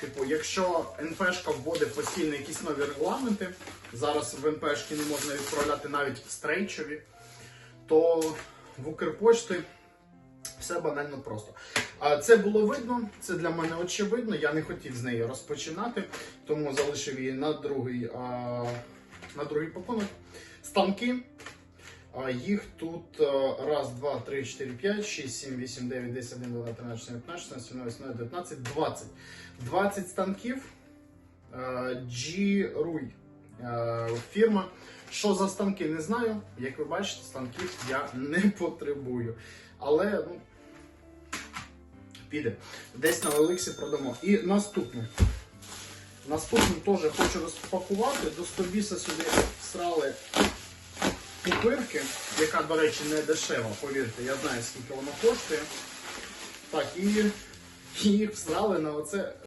Типу, якщо НПшка вводить постійно якісь нові регламенти, зараз в НПшки не можна відправляти навіть в стрейчові, то в Укрпошті все банально просто. Це було видно, це для мене очевидно. Я не хотів з неї розпочинати, тому залишив її на другий, на другий пакунок. Станки. Їх тут а, раз, два, три, чотири, п'ять, шість, сім, вісім, дев'ять, десять, один, два, тринадцять, чотирнадцять, п'ятнадцять, сімнадцять, вісімнадцять, дев'ятнадцять, двадцять. 20 станків. А, G-Ruy фірма. Що за станки, не знаю. Як ви бачите, станків я не потребую. Але ну, піде. Десь на Олексі продамо. І наступну. Наступну теж хочу розпакувати. До Стобіса сюди всрали пупирки, яка, до речі, не дешева, повірте, я знаю, скільки вона коштує. Так, і їх всрали на оце